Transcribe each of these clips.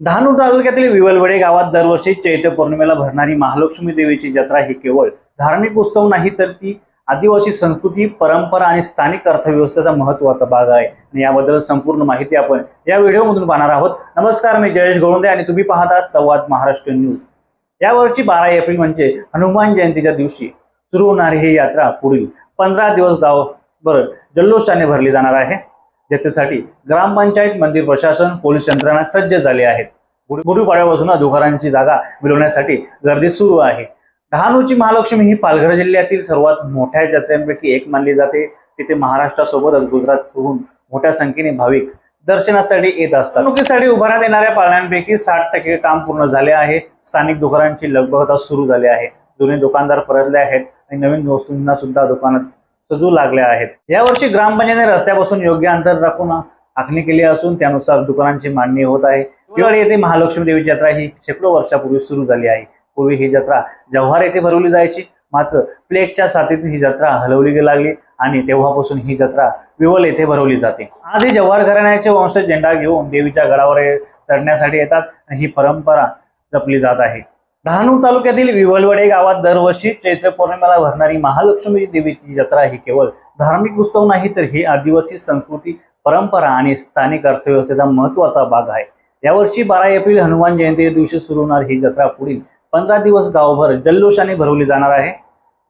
डहाणू तालुक्यातील विवलवडे गावात दरवर्षी चैत्र पौर्णिमेला भरणारी महालक्ष्मी देवीची जत्रा ही केवळ धार्मिक उत्सव नाही तर ती आदिवासी संस्कृती परंपरा आणि स्थानिक अर्थव्यवस्थेचा महत्त्वाचा भाग आहे. आणि याबद्दल संपूर्ण माहिती आपण या व्हिडिओमधून पाहणार आहोत. नमस्कार मी जयेश गोळुंदे आणि तुम्ही पाहता संवाद महाराष्ट्र न्यूज. यावर्षी बारा एप्रिल म्हणजे हनुमान जयंतीच्या दिवशी सुरू होणारी ही यात्रा पुढील पंधरा दिवस गावभर जल्लोषाने भरली जाणार आहे. ज्याच्यासाठी ग्रामपंचायत मंदिर प्रशासन पोलीस यंत्रणा सज्ज झाले आहेत. गुढीपाड्यापासून गुढीपाडव्यापासून दुकानांची जागा मिळवण्यासाठी गर्दी सुरू आहे. डहाणूची महालक्ष्मी ही पालघर जिल्ह्यातील सर्वात मोठ्या जत्रेपैकी एक मानली जाते. तिथे महाराष्ट्रासोबतच गुजरातहून मोठ्या संख्येने भाविक दर्शनासाठी येत असतात. निवडणुकीसाठी उभारण्यात येणाऱ्या पाळण्यांपैकी साठ टक्के काम पूर्ण झाले आहे. स्थानिक दुकानांची लगबग सुरू झाली आहे. जुने दुकानदार परतले आहेत आणि नवीन वस्तूंना सुद्धा दुकानात सजू लागल्या आहेत. यावर्षी ग्रामपंचायतीने रस्त्यापासून योग्य अंतर राखून आखणी केली असून त्यानुसार दुकानांची मांडणी होत आहे. दिवाळी येथे महालक्ष्मी देवीची जत्रा ही शेकडो वर्षापूर्वी सुरू झाली आहे. पूर्वी ही जत्रा जव्हार येथे भरवली जायची. मात्र प्लेगच्या साथीत ही जत्रा हलवली लागली आणि तेव्हापासून ही जत्रा विवल येथे भरवली जाते. आज ही जव्हार घराण्याचे वंशज झेंडा घेऊन देवीच्या गडावर चढण्यासाठी येतात ही परंपरा जपली जात आहे. डहाणू तालुक्यातील विवलवडे गावात दरवर्षी चैत्र पौर्णिमेला भरणारी महालक्ष्मी देवीची जत्रा ही केवळ धार्मिक उत्सव नाही तर ही आदिवासी संस्कृती परंपरा आणि स्थानिक अर्थव्यवस्थेचा महत्त्वाचा भाग आहे. यावर्षी बारा एप्रिल हनुमान जयंती दिवशी सुरू होणार ही जत्रा पुढील पंधरा दिवस गावभर जल्लोषाने भरवली जाणार आहे.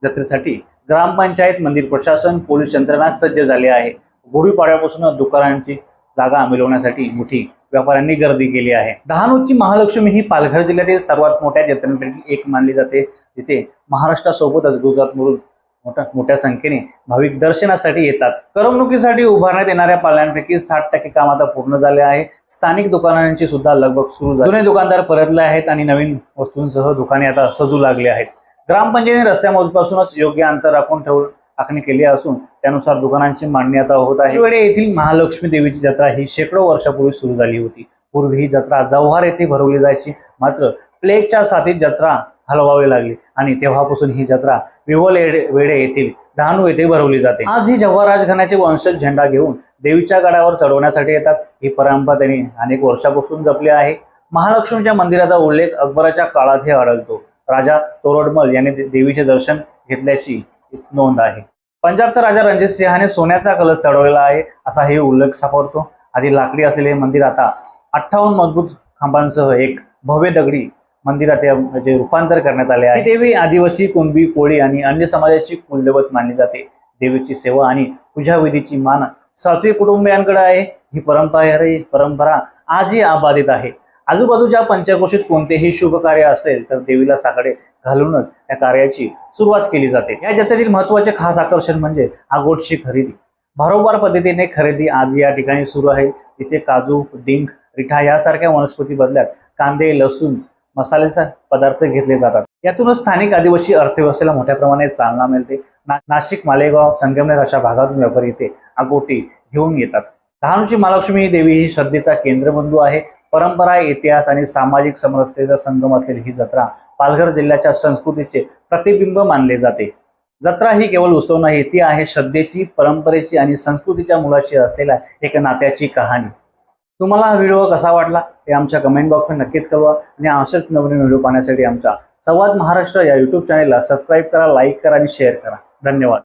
जत्रेसाठी ग्रामपंचायत मंदिर प्रशासन पोलीस यंत्रणा सज्ज झाले आहे. गुढीपाड्यापासून दुकानांची जागा मिळवण्यासाठी मोठी व्यापाऱ्यांनी गर्दी केली आहे. डहाणूची महालक्ष्मी ही पालघर जिल्ह्यातील सर्वात मोठ्या जत्रांपैकी एक मानली जाते जिथे महाराष्ट्रासोबतच गुजरातमधून मोठ्या मोठ्या संख्येने भाविक दर्शनासाठी येतात. करमणुकीसाठी उभारण्यात येणाऱ्या पाल्यांपैकी साठ टक्के काम आता पूर्ण झाले आहे. स्थानिक दुकानांची सुद्धा लगबग सुरू झाली. जुने दुकानदार परतले आहेत आणि नवीन वस्तूंसह दुकाने आता सजू लागली आहेत. ग्रामपंचायतीने रस्त्यापासूनच योग्य अंतर राखून ठेवून आखणी केली असून त्यानुसार दुकानांची मांडणी आता होत आहे. वेळे येथील महालक्ष्मी देवीची जत्रा ही शेकडो वर्षापूर्वी सुरू झाली होती. पूर्वी ही जत्रा जव्हार येथे भरवली जायची. मात्र प्लेगच्या साथीत जत्रा हलवावी लागली आणि तेव्हापासून ही जत्रा विवल वेडे येथील डहाणू येथे भरवली जाते. आज ही जव्हार राजघराण्याचे वंशज झेंडा घेऊन देवीच्या गडावर चढवण्यासाठी येतात. ही परंपरा त्यांनी अनेक वर्षापासून जपली आहे. महालक्ष्मीच्या मंदिराचा उल्लेख अकबराच्या काळातही आढळतो. राजा तोरडमल यांनी देवीचे दर्शन घेतल्याची नोंद आहे. पंजाबचा राजा रणजित सिंहाने सोन्याचा कलश चढवलेला आहे असा हे उल्लेख सापडतो. आधी लाकडी असलेले हे मंदिर आता अठ्ठावन्न मजबूत खांबांसह एक भव्य दगडी मंदिरात याचे म्हणजे रूपांतर करण्यात आले आहे. देवी आदिवासी कुणबी कोळी आणि अन्य समाजाची कुलदैवत मानली जाते. देवीची सेवा आणि पूजाविधीची मान सातवी कुटुंबियांकडे आहे. ही परंपरा परंपरा आजही अबाधित आहे. आजूबाजूच्या पंचक्रोशीत कोणतेही शुभ कार्य असेल तर देवीला साकडे घालूनच या कार्याची सुरुवात केली जाते. या जत्रेतील महत्त्वाचे खास आकर्षण म्हणजे आगोटची खरेदी. भारोभार पद्धतीने खरेदी आज या ठिकाणी सुरू आहे. जिथे काजू डिंक रिठा यासारख्या वनस्पती बदल्यात कांदे लसूण मसाल्याचा पदार्थ घेतले जातात. यातूनच स्थानिक आदिवासी अर्थव्यवस्थेला मोठ्या प्रमाणात चालना मिळते. ना नाशिक मालेगाव संगमनेर अशा भागातून व्यापारी इथे आगोटी घेऊन येतात. डहाणूची महालक्ष्मी देवी ही श्रद्धेचा केंद्रबिंदू आहे. परंपरा इतिहास आणि सामाजिक समरसतेचा संगम असलेली ही जत्रा पालघर जिल्ह्याच्या संस्कृतीचे प्रतिबिंब मानले जाते. जत्रा ही केवळ उत्सव नाही ती आहे श्रद्धेची परंपरेची आणि संस्कृतीच्या मुलाशी असलेल्या एक नात्याची कहाणी. तुम्हाला हा व्हिडिओ कसा वाटला हे आमच्या कमेंट बॉक्समध्ये नक्कीच कळवा आणि असेच नवीन व्हिडिओ पाहण्यासाठी आमच्या संवाद महाराष्ट्र या युट्यूब चॅनेलला सबस्क्राईब करा लाईक करा आणि शेअर करा. धन्यवाद.